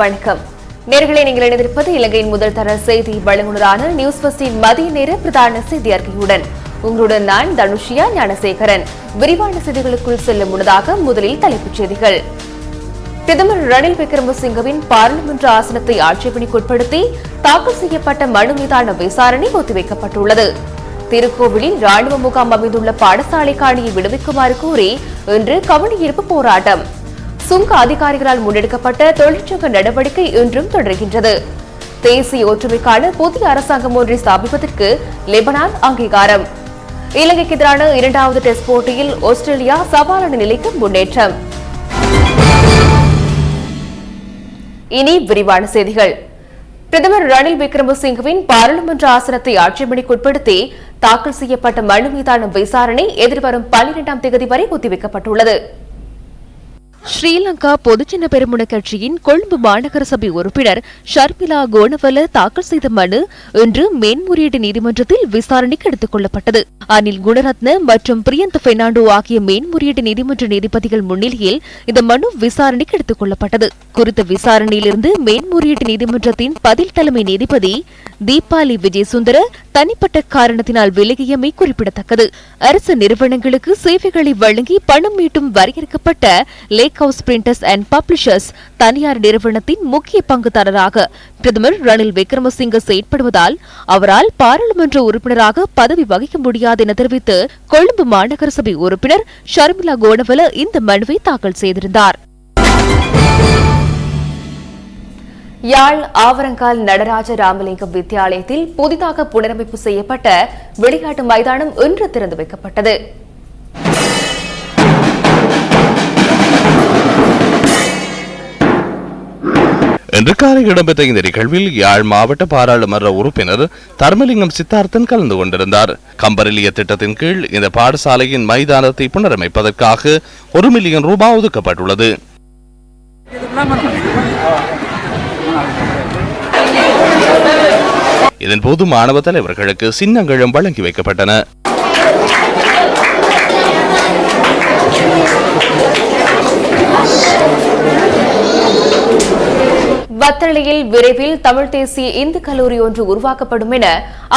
வணக்கம். நேர்களை நீங்கள் இணைந்திருப்பது இலங்கையின் முதல் தர செய்தி வழங்குனரான நியூஸ் பஸ்டின் மதிய நேர பிரதான செய்தி அறிக்கையுடன் உங்களுடன் நான் தனுஷியா ஞானசேகரன். விரிவான செய்திகளுக்குள் செல்லும் முன்னதாக முதலில் தலைப்புச் செய்திகள். பிரதமர் ரணில் விக்ரமசிங்கவின் பாராளுமன்ற ஆசனத்தை ஆட்சேபனைக்குட்படுத்தி தாக்கல் செய்யப்பட்ட மனு மீதான விசாரணை ஒத்திவைக்கப்பட்டுள்ளது. திருக்கோவிலில் ராணுவ முகாம் அமைந்துள்ள பாடசாலை காணியை விடுவிக்குமாறு கூறி இன்று கவனியிருப்பு போராட்டம். சுங்க அதிகாரிகளால் முன்னெடுக்கப்பட்ட தொழிற்சங்க நடவடிக்கை இன்றும் தொடர்கின்றது. தேசிய ஒற்றுமைக்கான புதிய அரசாங்கம் ஒன்றை ஸ்தாபிப்பதற்கு லெபனான் அங்கீகாரம். இலங்கைக்கு எதிரான இரண்டாவது டெஸ்ட் போட்டியில் ஆஸ்திரேலியா சவாலான நிலைக்கு முன்னேற்றம். இனி விரிவான செய்திகள். பிரதமர் ரணில் விக்ரமசிங்கவின் பாராளுமன்ற ஆசனத்தை ஆட்சேபனைக்குட்படுத்தி தாக்கல் செய்யப்பட்ட மனு மீதான விசாரணை எதிர்வரும் பன்னிரெண்டாம் தேதி வரை ஒத்திவைக்கப்பட்டுள்ளது. ஸ்ரீலங்கா பொதுஜன பெருமுன கட்சியின் கொழும்பு மாநகர சபை உறுப்பினர் ஷர்மிளா கோனவல தாக்கல் செய்த மனு இன்று மேன்முறையீடு நீதிமன்றத்தில் விசாரணைக்கு எடுத்துக் கொள்ளப்பட்டது. அனில் குணரத்ன மற்றும் பிரியந்த் பெர்னாண்டோ ஆகிய மேன்முறையீடு நீதிமன்ற நீதிபதிகள் முன்னிலையில் இந்த மனு விசாரணைக்கு எடுத்துக் கொள்ளப்பட்டது. குறித்த விசாரணையிலிருந்து மேன்முறையீட்டு நீதிமன்றத்தின் பதில் தலைமை நீதிபதி தீபாலி விஜயசுந்தர தனிப்பட்ட காரணத்தினால் விலகியமை குறிப்பிடத்தக்கது. அரசு நிறுவனங்களுக்கு சேவைகளை வழங்கி பணம் மீட்டும் வரையறுக்கப்பட்ட lake house printers and publishers தனியார் நிறுவனத்தின் முக்கிய பங்குதாரராக பிரதமர் ரணில் விக்ரமசிங்க செயற்படுவதால் அவரால் பாராளுமன்ற உறுப்பினராக பதவி வகிக்க முடியாது என தெரிவித்து கொழும்பு மாநகர சபை உறுப்பினர் ஷர்மிளா கோனவல இந்த மனுவை தாக்கல் செய்திருந்தார். யாழ் ஆவரங்கால் நடராஜ ராமலிங்கம் வித்தியாலயத்தில் புதிதாக புனரமைப்பு செய்யப்பட்ட விளையாட்டு மைதானம் இன்று திறந்து வைக்கப்பட்டது. இன்று காலை இடம்பெற்ற இந்த நிகழ்வில் யாழ் மாவட்ட பாராளுமன்ற உறுப்பினர் தர்மலிங்கம் சித்தார்த்தன் கலந்து கொண்டிருந்தார். கம்பரிலிய திட்டத்தின் கீழ் இந்த பாடசாலையின் மைதானத்தை புனரமைப்பதற்காக ஒரு மில்லியன் ரூபாய் ஒதுக்கப்பட்டுள்ளது. இதன்போது மாணவ தலைவர்களுக்கு சின்னங்களும் வழங்கி வைக்கப்பட்டன. வத்தளையில் விரைவில் தமிழ் தேசிய இந்து கல்லூரி ஒன்று உருவாக்கப்படும் என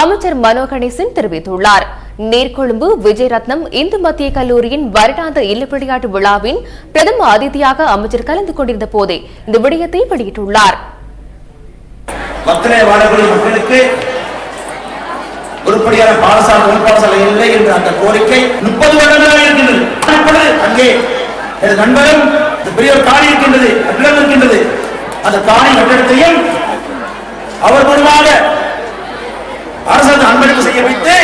அமைச்சர் மனோ கணேசன் தெரிவித்துள்ளார். நேர்கொழும்பு விஜயரத்னம் இந்து மத்திய கல்லூரியின் வருடாந்த இல்ல விளையாட்டு விழாவின் பிரதம அதிதியாக அமைச்சர் கலந்து கொண்டிருந்த போதே இந்த விடயத்தை வெளியிட்டுள்ளார். மக்களை வாழக்கூடிய மக்களுக்கு உருப்படியான பாடசாலை உள்பாடசாலை இல்லை என்ற அந்த கோரிக்கை முப்பது வருடங்களாக இருக்கின்றது. அங்கே எனது நண்பரும் பெரிய ஒரு காணி இருக்கின்றது கட்டிடம் இருக்கின்றது. அந்த காணி கட்டிடத்தையும் அவர் மூலமாக அரசாங்க அன்பளிப்பு செய்ய வைத்து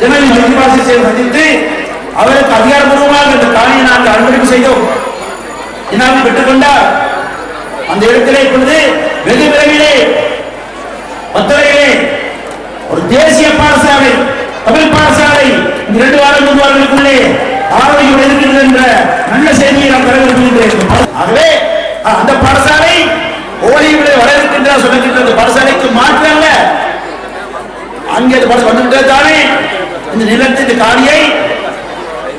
ஜனநாயக மத்தியவாசி செய்து சந்தித்து அவருக்கு அதிகாரபூர்வமாக இந்த காணியை நாங்கள் அன்பளிப்பு செய்தோம். இனாமல் பெற்றுக்கொண்டார். அந்த இடத்திலே இப்பொழுது வெகு விரைவிலே மதுரையிலே ஒரு தேசிய பாடசாலை தமிழ் பாடசாலை இந்த இரண்டு வாரம் மூன்று வாரங்களுக்குள்ளே ஆரோக்கியம் இருக்கிறது என்ற நல்ல செய்தியை நான் பெற விரும்புகின்றேன். ஆகவே அந்த பாடசாலை ஓடிவிலே வர இருக்கின்ற சொல்லுகின்ற அந்த பாடசாலைக்கு மாற்று அல்ல. அங்கே அந்த பாடசாலை வந்துவிட்டது தானே. இந்த நிலத்தை இந்த காணியை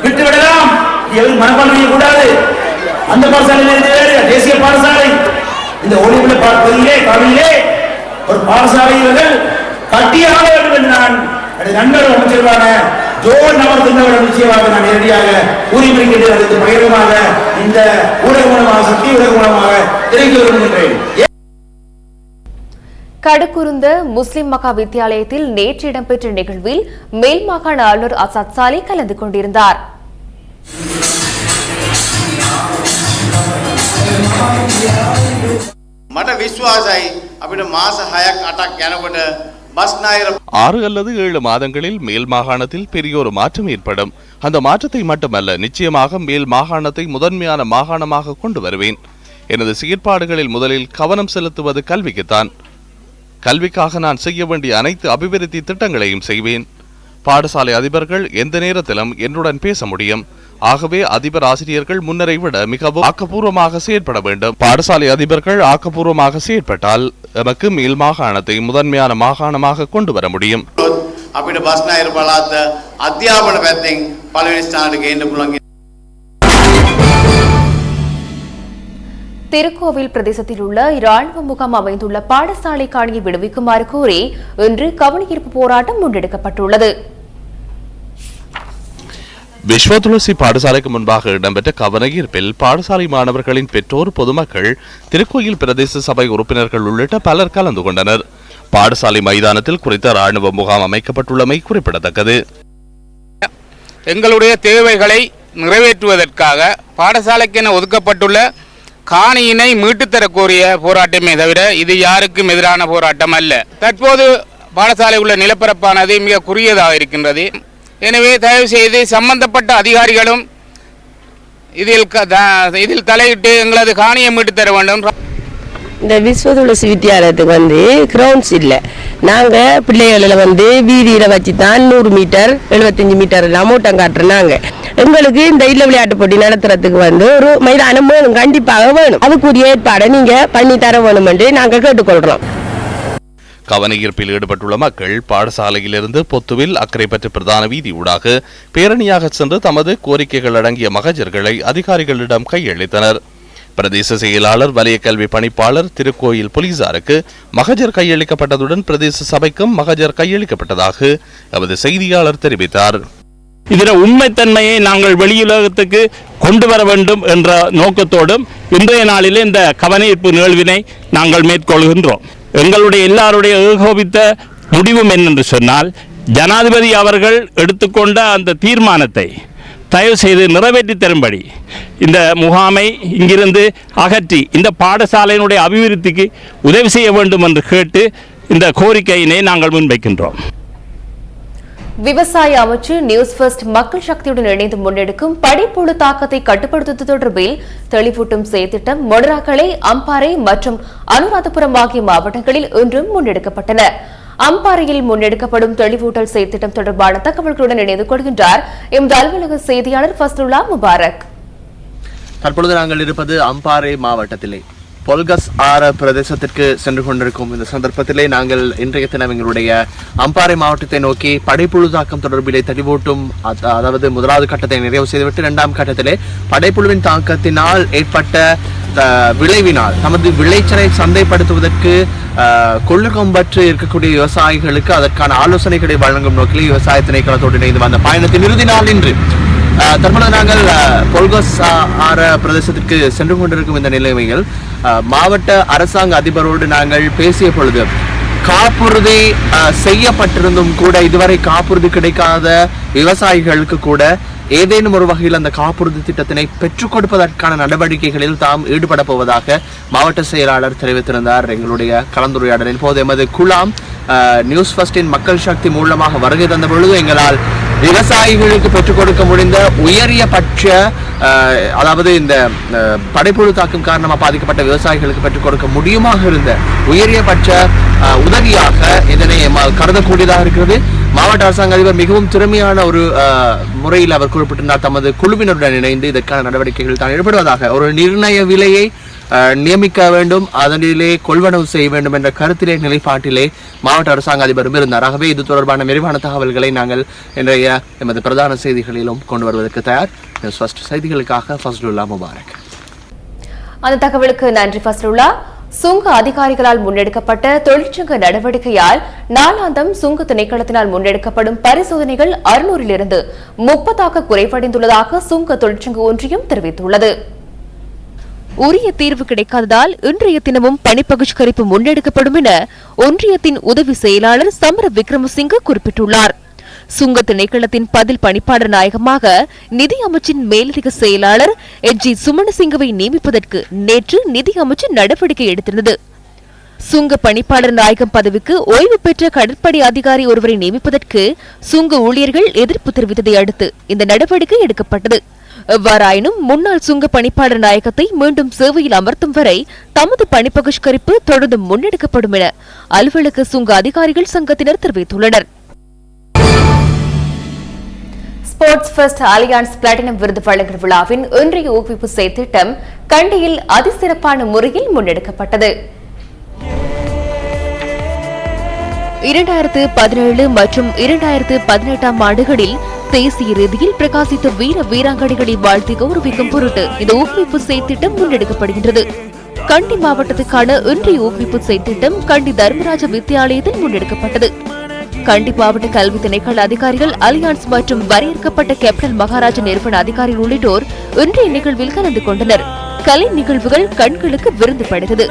விட்டு விடலாம். எவரும் மனப்பான்மை கூடாது அந்த பாடசாலையில் இருந்து வேறு தேசிய பாடசாலை. இந்த ஒளிவுள்ள பகுதியிலே காவிலே ஒரு பாடசாலை இவர்கள் கட்டியாக வேண்டும் என்று நான் நண்பர் அமைச்சர்களான ஜோன் அமர்ந்திருந்தவர்கள் நிச்சயமாக நான் நேரடியாக கூறியிருக்கின்றேன் அதற்கு பகிரமாக இந்த ஊடக மூலமாக சக்தி ஊடக மூலமாக தெரிவிக்க விரும்புகின்றேன் கடுக்குருந்த முஸ்லிம் மகா வித்தியாலயத்தில் நேற்று இடம்பெற்ற நிகழ்வில் மேல் மாகாண ஆளுநர் அசாத் சாலி கலந்து கொண்டிருந்தார் මට විශ්වාසයි අපිට මාස 6ක් 8ක් යනකොට බස් නායර ஆறு அல்லது ஏழு மாதங்களில் மேல் மாகாணத்தில் பெரிய ஒரு மாற்றம் ஏற்படும். அந்த மாற்றத்தை மட்டுமல்ல நிச்சயமாக மேல் மாகாணத்தை முதன்மையான மாகாணமாக கொண்டு வருவேன். எனது செயற்பாடுகளில் முதலில் கவனம் செலுத்துவது கல்விக்குத்தான். கல்விக்காக நான் செய்ய வேண்டிய அனைத்து அபிவிருத்தி திட்டங்களையும் செய்வேன். பாடசாலை அதிபர்கள் எந்த நேரத்திலும் என்னுடன் பேச முடியும். ஆகவே அதிபர் ஆசிரியர்கள் முன்னரை விட மிகவும் ஆக்கப்பூர்வமாக செயற்பட வேண்டும் பாடசாலை அதிபர்கள் ஆக்கப்பூர்வமாக செயற்பட்டால் எமக்கு மேல் மாகாணத்தை முதன்மையான மாகாணமாக கொண்டு வர முடியும் අපිට බස් නායර පළාත අධ්‍යාපන පැත්තෙන් පළවෙනි ස්ථානට ගේන්න පුළුවන් திருக்கோவில் பிரதேசத்தில் உள்ள இராணுவ முகாம் அமைந்துள்ள பாடசாலை காணியை விடுவிக்குமாறு கோரி இன்று கவனஈர்ப்பு போராட்டம் முன்னெடுக்கப்பட்டுள்ளது விஸ்வ துளசி பாடசாலைக்கு முன்பாக இடம்பெற்ற கவனஈர்ப்பில் பாடசாலை மாணவர்களின் பெற்றோர் பொதுமக்கள் திருக்கோயில் பிரதேச சபை உறுப்பினர்கள் உள்ளிட்ட பலர் கலந்து கொண்டனர். பாடசாலை மைதானத்தில் குறித்த ராணுவ முகாம் அமைக்கப்பட்டுள்ளமை குறிப்பிடத்தக்கது. எங்களுடைய தேவைகளை நிறைவேற்றுவதற்காக பாடசாலைக்கென ஒதுக்கப்பட்டுள்ள காணியினை மீட்டுத்தரக் கோரிய போராட்டமே தவிர இது யாருக்கும் எதிரான போராட்டம் அல்ல. தற்போது பாடசாலை உள்ள நிலப்பரப்பானது மிக குறுகியதாக இருக்கின்றது. எனவே தயவு செய்து சம்பந்தப்பட்ட அதிகாரிகளும் இதில் இதில் தலையிட்டு எங்களது காணியை தர வேண்டும். இந்த விஸ்வ துளசி வித்தியாலயத்துக்கு வந்து கிரவுண்ட்ஸ் இல்லை. நாங்கள் பிள்ளைகளில் வந்து வீதியில் வச்சு தான் நூறு மீட்டர் எழுபத்தஞ்சி மீட்டர் அமௌண்ட்டம் காட்டுறோம் நாங்கள் எங்களுக்கு இந்த இல்ல விளையாட்டு போட்டி நடத்துறதுக்கு வந்து ஒரு மைதானம் வேணும் கண்டிப்பாக வேணும். அதுக்குரிய ஏற்பாடை நீங்கள் பண்ணி தர வேணும் என்று நாங்கள் கேட்டுக்கொள்கிறோம் கவனஈர்ப்பில் ஈடுபட்டுள்ள மக்கள் பாடசாலையிலிருந்து பொத்துவில் அக்கரைப்பற்று பிரதான வீதி ஊடாக பேரணியாக சென்று தமது கோரிக்கைகள் அடங்கிய மகஜர்களை அதிகாரிகளிடம் கையளித்தனர். பிரதேச செயலாளர் வலய கல்வி பணிப்பாளர் திருக்கோயில் போலீசாருக்கு மகஜர் கையளிக்கப்பட்டதுடன் பிரதேச சபைக்கும் மகஜர் கையளிக்கப்பட்டதாக எமது செய்தியாளர் தெரிவித்தார். இதர உண்மைத்தன்மையை நாங்கள் வெளியுலகத்துக்கு கொண்டு வர வேண்டும் என்ற நோக்கத்தோடும் இன்றைய நாளிலே இந்த கவனஈர்ப்பு நிகழ்வினை நாங்கள் மேற்கொள்கின்றோம். எங்களுடைய எல்லாருடைய ஏகோபித்த முடிவும் என்னென்று சொன்னால் ஜனாதிபதி அவர்கள் எடுத்துக்கொண்ட அந்த தீர்மானத்தை தயவு செய்து நிறைவேற்றி தரும்படி இந்த முகாமை இங்கிருந்து அகற்றி இந்த பாடசாலையினுடைய அபிவிருத்திக்கு உதவி செய்ய வேண்டும் என்று கேட்டு இந்த கோரிக்கையினை நாங்கள் முன்வைக்கின்றோம். விவசாய அமைச்சு நியூஸ் ஃபர்ஸ்ட் மக்கள் சக்தியுடன் இணைந்து முன்னெடுக்கும் படிப்புழு தாக்கத்தை கட்டுப்படுத்துவது தொடர்பில் தெளிவூட்டும் செயற்திட்டம் மொடராக்கலை அம்பாறை மற்றும் அனுராதபுரம் ஆகிய மாவட்டங்களில் இன்றும் முன்னெடுக்கப்பட்டன. அம்பாறையில் முன்னெடுக்கப்படும் தெளிவூட்டல் செயற்திட்டம் தொடர்பான தகவல்களுடன் இணைந்து கொள்கின்றார் எமது அலுவலக செய்தியாளர் ஃபஸ்லுல்லா முபாரக். தற்பொழுது நாங்கள் இருப்பது அம்பாறை மாவட்டத்திலே. பொல்கஸ் ஆர பிரதேசத்திற்கு சென்று கொண்டிருக்கும் இந்த சந்தர்ப்பத்திலே நாங்கள் இன்றைய தினம் எங்களுடைய அம்பாறை மாவட்டத்தை நோக்கி படைப்புழு தாக்கம் தொடர்பிலே தெளிவூட்டும் அதாவது முதலாவது கட்டத்தை நிறைவு செய்துவிட்டு இரண்டாம் கட்டத்திலே படைப்புழுவின் தாக்கத்தினால் ஏற்பட்ட விளைவினால் தமது விளைச்சலை சந்தைப்படுத்துவதற்கு அஹ், கொள்ளுகம்பற்று இருக்கக்கூடிய விவசாயிகளுக்கு அதற்கான ஆலோசனைகளை வழங்கும் நோக்கிலே விவசாய திணைக்களத்தோடு இணைந்து வந்த பயணத்தின் இறுதி நாள் இன்று. தற்பொழுது நாங்கள் கொல்கோஸ் பொல்கோஸ் ஆற பிரதேசத்திற்கு சென்று கொண்டிருக்கும் இந்த நிலைமையில் மாவட்ட அரசாங்க அதிபரோடு நாங்கள் பேசிய பொழுது காப்புறுதி செய்யப்பட்டிருந்தும் கூட இதுவரை காப்புறுதி கிடைக்காத விவசாயிகளுக்கு கூட ஏதேனும் ஒரு வகையில் அந்த காப்புறுதி திட்டத்தினை பெற்றுக் கொடுப்பதற்கான நடவடிக்கைகளில் தாம் ஈடுபட போவதாக மாவட்ட செயலாளர் தெரிவித்திருந்தார். எங்களுடைய கலந்துரையாடலின் போது எமது குலாம் நியூஸ் ஃபர்ஸ்டின் மக்கள் சக்தி மூலமாக வருகை தந்த பொழுது எங்களால் விவசாயிகளுக்கு பெற்றுக் கொடுக்க முடிந்த உயரிய பட்ச அதாவது இந்த படைப்புழு தாக்கம் காரணமாக பாதிக்கப்பட்ட விவசாயிகளுக்கு பெற்றுக் கொடுக்க முடியுமாக இருந்த உயரிய பட்ச உதவியாக இதனை கருதக்கூடியதாக இருக்கிறது. மாவட்ட அரசாங்க அதிபர் மிகவும் திறமையான ஒரு முறையில் அவர் குறிப்பிட்டிருந்தார். தமது குழுவினருடன் இணைந்து இதற்கான நடவடிக்கைகள் தான் ஈடுபடுவதாக ஒரு நிர்ணய விலையை நியமிக்க வேண்டும் அதனிலே கொள்வனவு செய்ய வேண்டும் என்ற கருத்திலே நிலைப்பாட்டிலே மாவட்ட அரசாங்க அதிபரும் இருந்தார். ஆகவே இது தொடர்பான விரிவான தகவல்களை நாங்கள் இன்றைய எமது பிரதான செய்திகளிலும் கொண்டு வருவதற்கு தயார். ஃபர்ஸ்ட் செய்திகளுக்காக ஃபஸ்டுல்லா முபாரக். அந்த தகவலுக்கு நன்றி ஃபஸ்டுல்லா சுங்க அதிகாரிகளால் முன்னெடுக்கப்பட்ட தொழிற்சங்க நடவடிக்கையால் நாளாந்தம் சுங்க திணைக்களத்தினால் முன்னெடுக்கப்படும் பரிசோதனைகள் அறுநூறிலிருந்து முப்பதாக குறைவடைந்துள்ளதாக சுங்க தொழிற்சங்க ஒன்றியம் தெரிவித்துள்ளது. உரிய தீர்வு கிடைக்காததால் இன்றைய தினமும் பணிப்பகிஷ்கரிப்பு முன்னெடுக்கப்படும் என ஒன்றியத்தின் உதவி செயலாளர் சமர விக்ரமசிங்க குறிப்பிட்டுள்ளார். சுங்க திணைக்களத்தின் பதில் பணிப்பாளர் நாயகமாக நிதி அமைச்சின் மேலதிக செயலாளர் எச். ஜி. சுமணசிங்கவை நியமிப்பதற்கு நேற்று நிதி அமைச்சு நடவடிக்கை எடுத்திருந்தது. சுங்க பணிப்பாளர் நாயகம் பதவிக்கு ஓய்வு பெற்ற கடற்படை அதிகாரி ஒருவரை நியமிப்பதற்கு சுங்க ஊழியர்கள் எதிர்ப்பு தெரிவித்ததை அடுத்து இந்த நடவடிக்கை எடுக்கப்பட்டது. எவ்வாறாயினும் முன்னாள் சுங்க பணிப்பாளர் நாயகத்தை மீண்டும் சேவையில் அமர்த்தும் வரை தமது பணிப்பகிஷ்கரிப்பு தொடர்ந்து முன்னெடுக்கப்படும் என அலுவலக சுங்க அதிகாரிகள் சங்கத்தினர் தெரிவித்துள்ளனர். ஸ்போர்ட்ஸ் ஃபர்ஸ்ட் அலியான்ஸ் பிளாட்டினம் விருது வழங்கல் விழாவின் இன்றைய ஊக்குவிப்பு செயற்திட்டம் கண்டியில் அதிசிறப்பான முறையில் முன்னெடுக்கப்பட்டது. இரண்டாயிரத்து பதினேழு மற்றும் இரண்டாயிரத்து பதினெட்டாம் ஆண்டுகளில் தேசிய ரீதியில் பிரகாசித்த வீர வீராங்கனைகளை வாழ்த்தி கௌரவிக்கும் பொருட்டு இந்த ஊக்குவிப்பு செயற்திட்டம் முன்னெடுக்கப்படுகின்றது. கண்டி மாவட்டத்துக்கான இன்றைய ஊக்குவிப்பு செயற்திட்டம் கண்டி தர்மராஜ வித்தியாலயத்தில் முன்னெடுக்கப்பட்டது. கண்டி மாவட்ட கல்வி திணைக்கள அதிகாரிகள் அலியான்ஸ் மற்றும் வரையறுக்கப்பட்ட கேப்டன் மகாராஜ நிறுவன அதிகாரிகள் உள்ளிட்டோர் இன்றைய நிகழ்வில் கலந்து கொண்டனர். கலை நிகழ்வுகள் கண்களுக்கு விருந்து படைத்தது.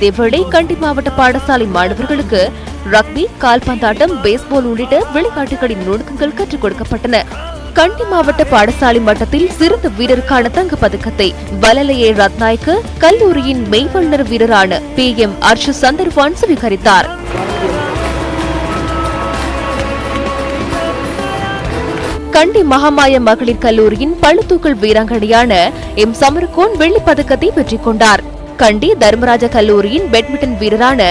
இதேவேளை கண்டி மாவட்ட பாடசாலை மாணவர்களுக்கு ரக்பி கால்பந்தாட்டம் பேஸ்பால் உள்ளிட்ட விளையாட்டுகளின் நுணுக்கங்கள் கற்றுக் கொடுக்கப்பட்டன. கண்டி மாவட்ட பாடசாலை மட்டத்தில் சிறந்த வீரருக்கான தங்க பதக்கத்தை பலலையே ரத்நாயக்க கல்லூரியின் மெய்வண்ணர் வீரரான பி எம் அர்ஷ சந்தர்வான் சுவீகரித்தார். கண்டி மகாமாய மகளிர் கல்லூரியின் பழுத்தூக்கல் வீராங்கனையான எம் சமரகோன் வெள்ளிப் பதக்கத்தை வெற்றிக் கொண்டார். கண்டி தர்மராஜ கல்லூரியின் பேட்மிண்டன் வீரரான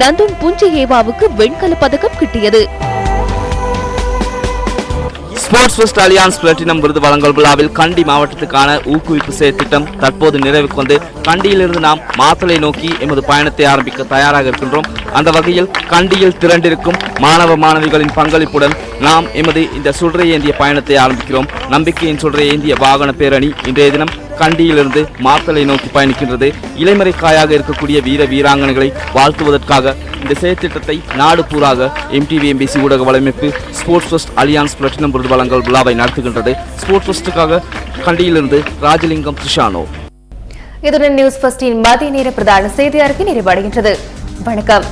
நந்துன் புஞ்சேவாவுக்கு வெண்கல பதக்கம் கிட்டியது. ஸ்போர்ட்ஸ் ஃபெஸ்ட் அலியான்ஸ் பிளாட்டினம் விருது வழங்கல் விழாவில் கண்டி மாவட்டத்துக்கான ஊக்குவிப்பு செயற்திட்டம் தற்போது நிறைவுக்கு வந்து கண்டியிலிருந்து நாம் மாத்தலை நோக்கி எமது பயணத்தை ஆரம்பிக்க தயாராக இருக்கின்றோம். அந்த வகையில் கண்டியில் திரண்டிருக்கும் மாணவ மாணவிகளின் பங்களிப்புடன் நாம் எமது இந்த சுடரை ஏந்திய பயணத்தை ஆரம்பிக்கிறோம். நம்பிக்கையின் சுடரை ஏந்திய வாகன பேரணி இன்றைய தினம் கண்டியிலிருந்து மாத்தலை நோக்கி பயணிக்கின்றது. இலைமறைக்காயாக இருக்கக்கூடிய வீர வீராங்கனைகளை வாழ்த்துவதற்காக இந்த செயற்திட்டத்தை நாடு பூராக எம்டிவி எம்பிசி ஊடக வலையமைப்பு ஸ்போர்ட்ஸ் ஃபெஸ்ட் அலியான்ஸ் பிளட்டினம் விருது வழங்கல் விழாவை நடத்துகின்றது. ஸ்போர்ட்ஸ் ஃபெஸ்ட்டுக்காக கண்டியிலிருந்து ராஜலிங்கம் துஷானோ இதுடன் நியூஸ் ஃபர்ஸ்டின் மதிய நேர பிரதான செய்தி அறிக்கை நிறைவடைகின்றது. வணக்கம்.